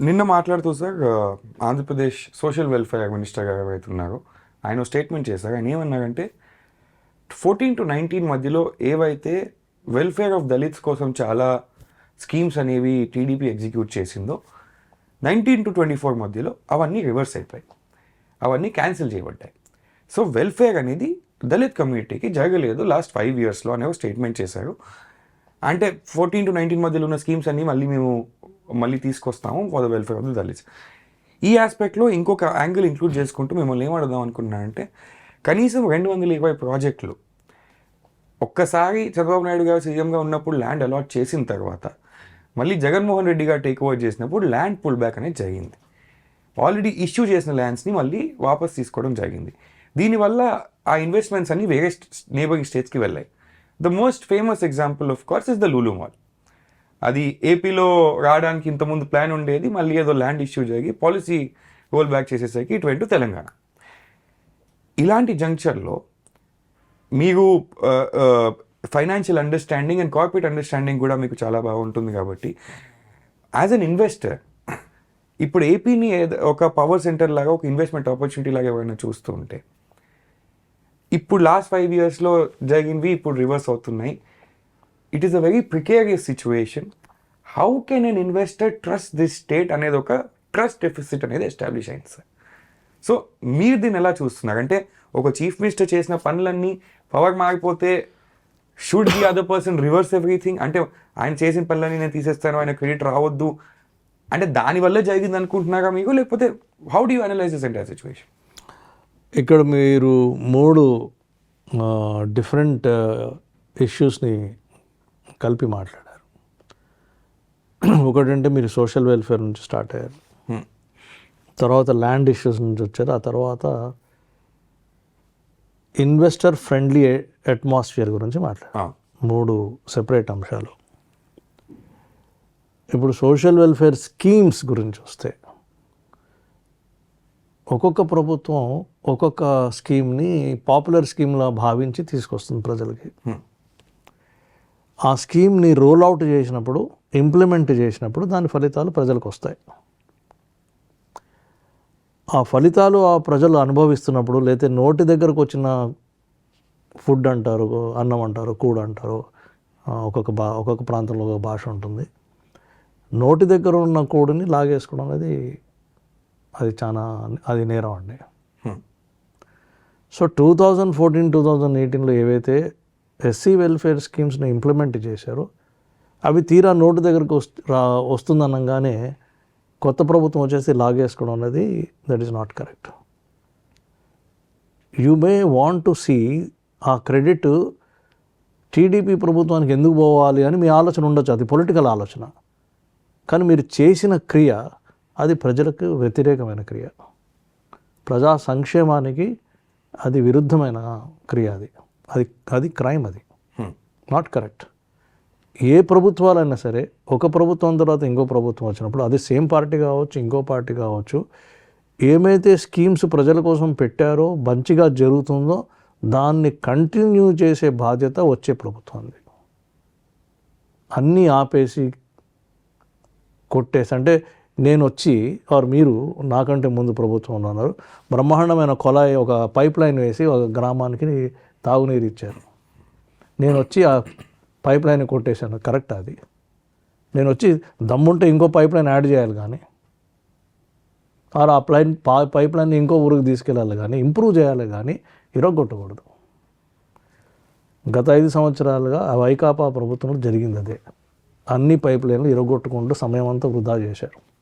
నిన్న మాట్లాడుతూ sir Andhra Pradesh social welfare minister garu ఎవరైతే ఉన్నారో ఆయన స్టేట్మెంట్ చేశారు. ఆయన ఏమన్నారంటే ఫోర్టీన్ టు నైన్టీన్ మధ్యలో ఏవైతే వెల్ఫేర్ ఆఫ్ దళిత్స్ కోసం చాలా స్కీమ్స్ అనేవి టీడీపీ ఎగ్జిక్యూట్ చేసిందో నైన్టీన్ టు ట్వంటీ ఫోర్ మధ్యలో అవన్నీ రివర్స్ అయిపోయాయి. అవన్నీ క్యాన్సిల్ చేయబడ్డాయి. సో వెల్ఫేర్ అనేది దళిత్ కమ్యూనిటీకి జరగలేదు లాస్ట్ ఫైవ్ ఇయర్స్లో అనే ఒక స్టేట్మెంట్ చేశారు. అంటే ఫోర్టీన్ టు నైన్టీన్ మధ్యలో ఉన్న స్కీమ్స్ అన్నీ మళ్ళీ మేము మళ్ళీ తీసుకొస్తాము for the welfare of the Dalits ఈ ఆస్పెక్ట్లో ఇంకొక యాంగిల్ ఇంక్లూడ్ చేసుకుంటూ మిమ్మల్ని ఏం అడుగుదాం అనుకున్నానంటే కనీసం రెండు వందల ఇరవై ప్రాజెక్టులు ఒక్కసారి చంద్రబాబు నాయుడు గారు సీఎంగా ఉన్నప్పుడు ల్యాండ్ అలాట్ చేసిన తర్వాత మళ్ళీ జగన్మోహన్ రెడ్డి గారు టేక్ ఓవర్ చేసినప్పుడు ల్యాండ్ పుల్ బ్యాక్ అనేది జరిగింది. ఆల్రెడీ ఇష్యూ చేసిన ల్యాండ్స్ని మళ్ళీ వాపస్ తీసుకోవడం జరిగింది. దీనివల్ల ఆ ఇన్వెస్ట్మెంట్స్ అన్ని వేరే నేబరింగ్ స్టేట్స్కి వెళ్ళాయి. The most famous example of course is the Lulu mall అది ఏపీలో రావడానికి ఇంతకుముందు ప్లాన్ ఉండేది మళ్ళీ ఏదో ల్యాండ్ ఇష్యూ జరిగి పాలసీ రోల్ బ్యాక్ చేసేసరికి ఇటు వెంట తెలంగాణ. ఇలాంటి జంక్షన్లో మీరు financial understanding and corporate understanding కూడా మీకు చాలా బాగుంటుంది కాబట్టి యాజ్ అన్ ఇన్వెస్టర్ ఇప్పుడు ఏపీని ఒక పవర్ సెంటర్ లాగా ఒక ఇన్వెస్ట్మెంట్ ఆపర్చునిటీ లాగా ఎవరైనా చూస్తూ ఉంటే ఇప్పుడు లాస్ట్ ఫైవ్ ఇయర్స్లో జరిగినవి ఇప్పుడు రివర్స్ అవుతున్నాయి. It is a very precarious situation how can an investor trust this state అనేది ఒక ట్రస్ట్ డెఫిసిట్ అనేది ఎస్టాబ్లిష్ అయింది సార్ సో మీరు దీన్ని ఎలా చూస్తున్నారు? అంటే ఒక చీఫ్ మినిస్టర్ చేసిన పనులన్నీ పవర్ మారిపోతే should the other person reverse everything అంటే ఆయన చేసిన పనులన్నీ నేను తీసేస్తాను ఆయన క్రెడిట్ రావద్దు. అంటే దానివల్ల జరిగింది అనుకుంటున్నారా మీకు? లేకపోతే how do analyse this entire situation ఇక్కడ మీరు మూడు డిఫరెంట్ ఇష్యూస్ని కలిపి మాట్లాడారు. ఒకటంటే మీరు సోషల్ వెల్ఫేర్ నుంచి స్టార్ట్ అయ్యారు. తర్వాత ల్యాండ్ ఇష్యూస్ నుంచి వచ్చారు. ఆ తర్వాత ఇన్వెస్టర్ ఫ్రెండ్లీ అట్మాస్ఫియర్ గురించి మాట్లాడారు. మూడు సెపరేట్ అంశాలు. ఇప్పుడు సోషల్ వెల్ఫేర్ స్కీమ్స్ గురించి వస్తే ఒక్కొక్క ప్రభుత్వం ఒక్కొక్క స్కీమ్ని పాపులర్ స్కీమ్లా భావించి తీసుకొస్తుంది ప్రజలకి. ఆ స్కీమ్ని రోల్ అవుట్ చేసినప్పుడు ఇంప్లిమెంట్ చేసినప్పుడు దాని ఫలితాలు ప్రజలకు వస్తాయి. ఆ ఫలితాలు ఆ ప్రజలు అనుభవిస్తున్నప్పుడు లేకపోతే నోటి దగ్గరకు వచ్చిన ఫుడ్ అంటారు అన్నం అంటారు కూడ అంటారు ఒక్కొక్క బా ఒక్కొక్క ప్రాంతంలో ఒక భాష ఉంటుంది. నోటి దగ్గర ఉన్న కూడిని లాగేసుకోవడం అనేది అది చాలా అది నేరం అండి. So two thousand fourteen two thousand ఎయిటీన్లో ఏవైతే ఎస్సీ వెల్ఫేర్ స్కీమ్స్ని ఇంప్లిమెంట్ చేశారు. అవి తీరా నోటు దగ్గరకు వస్తు రా వస్తుందనగానే కొత్త ప్రభుత్వం వచ్చేసి లాగేసుకోవడం అనేది that is not correct you may want to see ఆ క్రెడిట్ టీడీపీ ప్రభుత్వానికి ఎందుకు పోవాలి అని మీ ఆలోచన ఉండొచ్చు. అది పొలిటికల్ ఆలోచన. కానీ మీరు చేసిన క్రియ అది ప్రజలకు వ్యతిరేకమైన క్రియ. ప్రజా సంక్షేమానికి అది విరుద్ధమైన క్రియ అది. అది అది క్రైమ్ అది. నాట్ కరెక్ట్ ఏ ప్రభుత్వాలైనా సరే ఒక ప్రభుత్వం తర్వాత ఇంకో ప్రభుత్వం వచ్చినప్పుడు అది సేమ్ పార్టీ కావచ్చు ఇంకో పార్టీ కావచ్చు ఏమైతే స్కీమ్స్ ప్రజల కోసం పెట్టారో మంచిగా జరుగుతుందో దాన్ని కంటిన్యూ చేసే బాధ్యత వచ్చే ప్రభుత్వానికి అన్నీ ఆపేసి కొట్టేసి అంటే నేను వచ్చి ఆర్ మీరు నాకంటే ముందు ప్రభుత్వంలో ఉన్నారు బ్రహ్మాండమైన కొలాయి ఒక పైప్ లైన్ వేసి ఒక గ్రామానికి తాగునీరు ఇచ్చారు నేను వచ్చి ఆ పైప్ లైన్ కొట్టేశాను. కరెక్ట్ అది. నేను వచ్చి దమ్ముంటే ఇంకో పైప్ లైన్ యాడ్ చేయాలి కానీ ఆర్ ఆ ప్లైన్ పా పైప్ లైన్ ఇంకో ఊరికి తీసుకెళ్ళాలి కానీ ఇంప్రూవ్ చేయాలి కానీ ఇరగొట్టకూడదు. గత ఐదు సంవత్సరాలుగా ఆ వైకాపా ప్రభుత్వంలో జరిగింది అదే. అన్ని పైప్ లైన్లు ఇరగొట్టుకుంటూ సమయం అంతా వృధా చేశారు.